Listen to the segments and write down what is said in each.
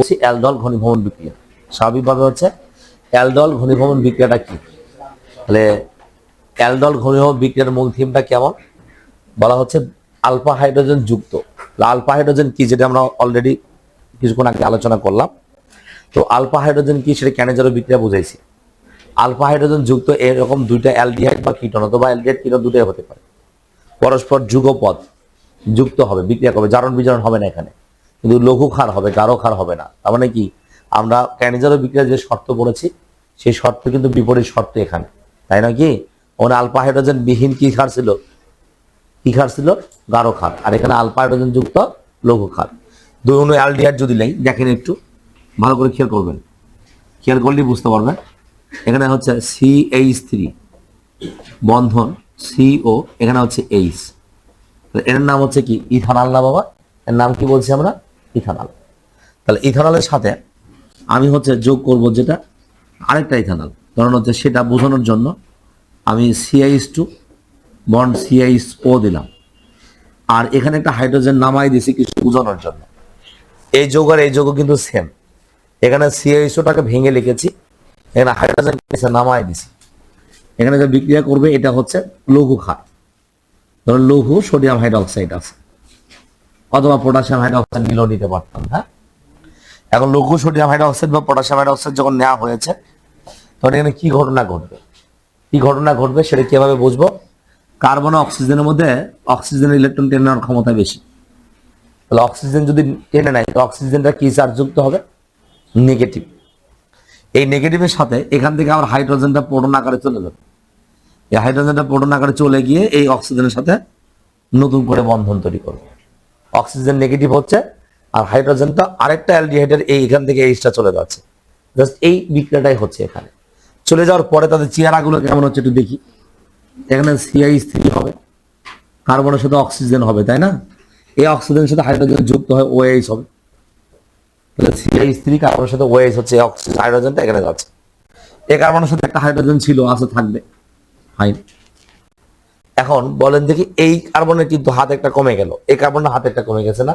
বলছি অ্যালডল ঘনীভবন বিক্রিয়া। স্বাভাবিকভাবে হচ্ছে অ্যালডল ঘনীভবন বিক্রিয়াটা কি? তাহলে অ্যালডল ঘনীভবন বিক্রিয়ার মূল থিমটা কেমন? বলা হচ্ছে, আলফা হাইড্রোজেন যুক্ত। আলফা হাইড্রোজেন কি, যেটা আমরা অলরেডি কিছুক্ষণ আগে আলোচনা করলাম। তো আলফা হাইড্রোজেন কি, সেটা ক্যানেজারও বিক্রিয়া বুঝাইছি। আলফা হাইড্রোজেন যুক্ত এরকম দুইটা অ্যালডিহাইড বা কিটন অথবা অ্যালডিহাইড কিটন দুটোই হতে পারে। পরস্পর যুগপদ যুক্ত হবে, বিক্রিয়া করবে জারণ বিজারণ হবে না এখানে। কিন্তু লঘু ক্ষার হবে, গাঢ় ক্ষার হবে না। তার মানে কি? আমরা ক্যানিজারও বিক্রিয়ার যে শর্ত পড়েছি সেই শর্ত কিন্তু বিপরীত শর্ত এখানে। তাই না কি? ওখানে আলফা হাইড্রোজেন বিহীন কি ক্ষার ছিল? কি ক্ষার ছিল? গাঢ় ক্ষার আর এখানে আলফা হাইড্রোজেন যুক্ত লঘু ক্ষার দুই অনু অ্যালডিহাইড যদি নেই, দেখেন একটু, ভালো করে খেয়াল করবেন। খেয়াল করলেই বুঝতে পারবেন। এখানে হচ্ছে সি এইচ থ্রি, বন্ধন সিও এখানে হচ্ছে এইচ। এর নাম হচ্ছে কি? ইথানল না বাবা? এর নাম কি বলছি আমরা? ইথানল। তাহলে ইথানলের সাথে আমি হচ্ছে যোগ করব যেটা আরেকটা ইথানল। কারণ হচ্ছে সেটা বোঝানোর জন্য আমি সিআইএস টু বন্ড সিআইএস ও দিলাম। আর এখানে একটা হাইড্রোজেন নামাই দিছি কিছু বোঝানোর জন্য। এই যোগ আর এই যোগ কিন্তু সেম এখানে সিআইএসওটাকে ভেঙে লিখেছি, এখানে হাইড্রোজেন নামাই দিছি। এখানে যে বিক্রিয়া করবে এটা হচ্ছে লঘু খাত ধরুন লঘু সোডিয়াম হাইড্রোক্সাইড আছে। অথবা পটাশিয়াম হাইড্রোক্সাইড নিলেও নিতে পারতাম হ্যাঁ? এখন লঘু সোডিয়াম হাইড্রোক্সাইড বা পটাশিয়াম হাইড্রোক্সাইড যখন নেওয়া হয়েছে, তখন এখানে কি ঘটনা ঘটবে? কি ঘটনা ঘটবে সেটা কীভাবে বুঝব? কার্বন অক্সিজেনের মধ্যে অক্সিজেনের ইলেকট্রন টেনে নেওয়ার ক্ষমতা বেশি। তাহলে অক্সিজেন যদি টেনে নেয় তো অক্সিজেনটা কি চার্জ যুক্ত হবে? নেগেটিভ। এই নেগেটিভের সাথে এখান থেকে আমার হাইড্রোজেনটা প্রোটন আকারে চলে যাবে। এই হাইড্রোজেনটা প্রোটন আকারে চলে গিয়ে এই অক্সিজেনের সাথে নতুন করে বন্ধন তৈরি করবে। অক্সিজেন নেগেটিভ হচ্ছে, আর হাইড্রোজেনটা আরেকটা অ্যালডিহাইডের এই এখান থেকে এইচটা চলে যাচ্ছে। জাস্ট এই বিক্রিয়াটাই হচ্ছে এখানে। চলে যাওয়ার পরে তাদের চেহারাগুলো কেমন হচ্ছে একটু দেখি। এখানে সিআই থ্রি হবে, কার্বনের সাথে অক্সিজেন হবে, তাই না? এই অক্সিজেনের সাথে হাইড্রোজেন যুক্ত হয় ওএইচ হবে। তাহলে সিআই থ্রি কার্বনের সাথে ওএইচ হচ্ছে অক্সিজেন হাইড্রোজেনটা এখানে যাচ্ছে। এই কার্বনের সাথে একটা হাইড্রোজেন ছিল, আছে থাকবে। ফাইন এখন বলেন দেখি এই কার্বনের কিন্তু হাত একটা কমে গেল। এই কার্বনের হাত একটা কমে গেছে না?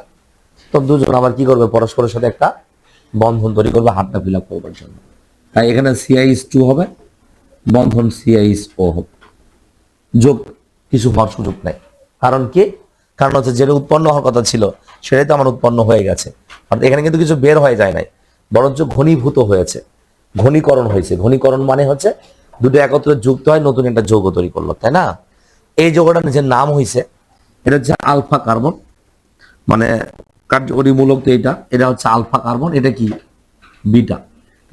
তো দুজন আবার কি করবে? পরস্পরের সাথে একটা বন্ধন তৈরি করবে, হাতটা ফিল আপ করবার জন্য। তাই এখানে সিআইএস টু হবে, বন্ধন সিআইএস ও হবে। যোগ, কিছু হওয়ার সুযোগ নাই। কারণ কি? কারণ হচ্ছে যেটা উৎপন্ন হওয়ার কথা ছিল, সেটাই তো আমার উৎপন্ন হয়ে গেছে। অর্থাৎ এখানে কিন্তু কিছু বের হয়ে যায় নাই। বরঞ্চ ঘনীভূত হয়েছে। ঘনীকরণ হয়েছে। ঘনীকরণ মানে হচ্ছে দুটো একত্রে যুক্ত হয়, নতুন একটা যৌগ তৈরি করল, তাই না? এই যৌগটা নিজের নাম হয়েছে এটা হচ্ছে আলফা কার্বন। মানে কার্যকরী মূলক তো এটা এটা হচ্ছে আলফা কার্বন। এটা কি? বিটা।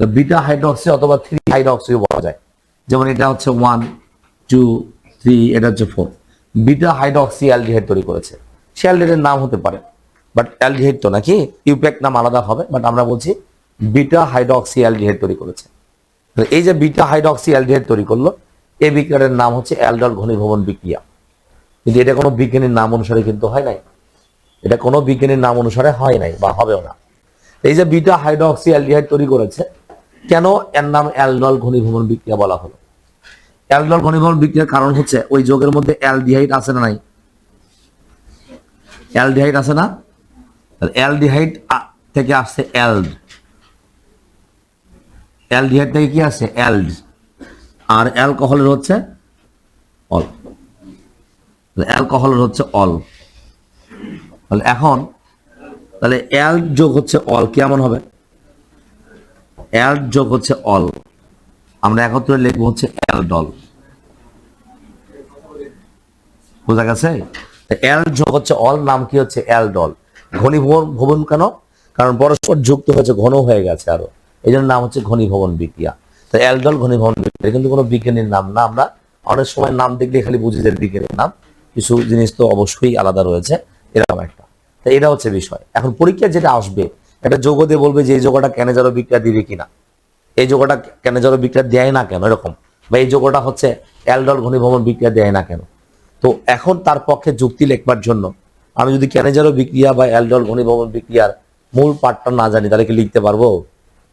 বিটা হাইড্রক্সি অথবা থ্রি হাইড্রক্সিও বলা যায়। যেমন এটা হচ্ছে ওয়ান, টু, থ্রি, এটা হচ্ছে ফোর। বিটা হাইড্রক্সি অ্যালডিহাইড তৈরি করেছে। সে অ্যালডিহাইডের নাম হতে পারে। বাট অ্যালডিহাইড তো নাকি? ইউপ্যাক নাম আলাদা হবে, বাট আমরা বলছি বিটা হাইড্রক্সি অ্যালডিহাইড তৈরি করেছে। এই যে বিটা হাইড্রক্সি অ্যালডিহাইড তৈরি করল এই বিক্রিয়ার নাম হচ্ছে অ্যালডল ঘনীভবন বিক্রিয়া। কিন্তু এটা কোনো বিজ্ঞানীর নাম অনুসারে কিন্তু হয় নাই। এটা কোনো বিজ্ঞানীর নাম অনুসারে হয় নাই বা হবেও না। এই যে বিটা হাইড্রক্সি অ্যালডিহাইড তৈরি করেছে, কেন এর নাম অ্যালডল ঘনীভবন বিক্রিয়া বলা হলো? অ্যালডল ঘনীভবন বিক্রিয়ার কারণ হচ্ছে, ওই যোগের মধ্যে অ্যালডিহাইড আছে না নাই? অ্যালডিহাইড আছে না? অ্যালডিহাইড থেকে আসছে অ্যালড অ্যালডিহাইড থেকে কি আসছে? অ্যালড আর অ্যালকোহলের হচ্ছে অল। অ্যালকোহলের হচ্ছে অল। তাহলে এখন, তাহলে অ্যাল যোগ হচ্ছে অল কেমন হবে? অ্যাল যোগ হচ্ছে অল। আমরা একত্রে লিখব হচ্ছে অ্যালডল বোঝা গেছে? অ্যাল যোগ হচ্ছে অল, নাম কি হচ্ছে? অ্যালডল ঘনীভবন, ভবন কেন? কারণ পরস্পর যুক্ত হয়েছে, ঘন হয়ে গেছে আরও। এই নাম হচ্ছে ঘনীভবন বিক্রিয়া। তো অ্যালডল ঘনীভবন বিক্রিয়া কিন্তু কোনো বিজ্ঞানীর নাম না। আমরা অনেক সময় নাম দেখলে খালি বুঝি যে বিজ্ঞানীর নাম। কিছু জিনিস তো অবশ্যই আলাদা রয়েছে। এরকম একটা। তো এটা হচ্ছে বিষয়। এখন পরীক্ষা যেটা আসবে, একটা যোগ দিয়ে বলবে যে এই যোগটা ক্যানেজারও বিক্রিয়া দিবে কিনা। এই যোগটা ক্যানেজারও বিক্রিয়া দেয় না কেন, এরকম। বা এই যোগটা হচ্ছে অ্যালডল ঘনীভবন বিক্রিয়া দেয় না কেন। তো এখন তার পক্ষে যুক্তি লেখবার জন্য আমি যদি ক্যানেজারও বিক্রিয়া বা অ্যালডল ঘনীভবন বিক্রিয়ার মূল পাঠটা না জানি, তাহলে কি লিখতে পারব?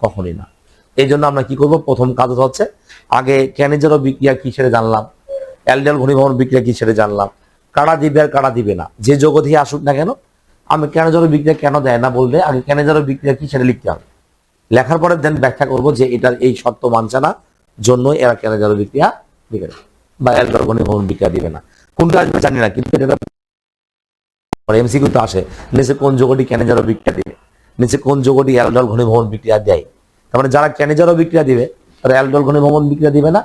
কখনই না। এই জন্য আমরা কি করব? প্রথম কাজ হচ্ছে, আগে ক্যানেজারও বিক্রিয়া কি সেটা জানলাম। অ্যালডল ঘনীভবন বিক্রিয়া কি সেটা জানলাম। কারা দিবে আর কারা দিবে না? যে দিয়ে আসুক না কেন, আমি ক্যানেজারও বিক্রিয়া কেন দেয় না বললে আগে ক্যানেজারও বিক্রিয়া কি সেটা লিখতে হবে। লেখার পরে দেন ব্যাখ্যা করব যে এটার এই শর্ত মানছে না, জন্যই এরা ক্যানেজারো বিক্রিয়া দিবে না বা অ্যালডল ঘনীভবন বিক্রিয়া দিবে না। কোনটা আসবে জানি না, কিন্তু এটা এমসিকিউ তো আসে, নিচে কোন যোগটি ক্যানেজারো বিক্রিয়া দিবে? নিচে কোন যোগটি অ্যালডল ঘনীভবন বিক্রিয়া দেয়? তার মানে যারা ক্যানেজারও বিক্রিয়া দিবে, তারা অ্যালডল ঘনীভবন বিক্রিয়া দিবে না।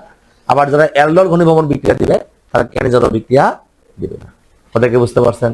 আবার যারা অ্যালডল ঘনীভবন বিক্রিয়া দিবে, তারা ক্যানেজারও বিক্রিয়া দিবে না। ওদেরকে বুঝতে পারছেন?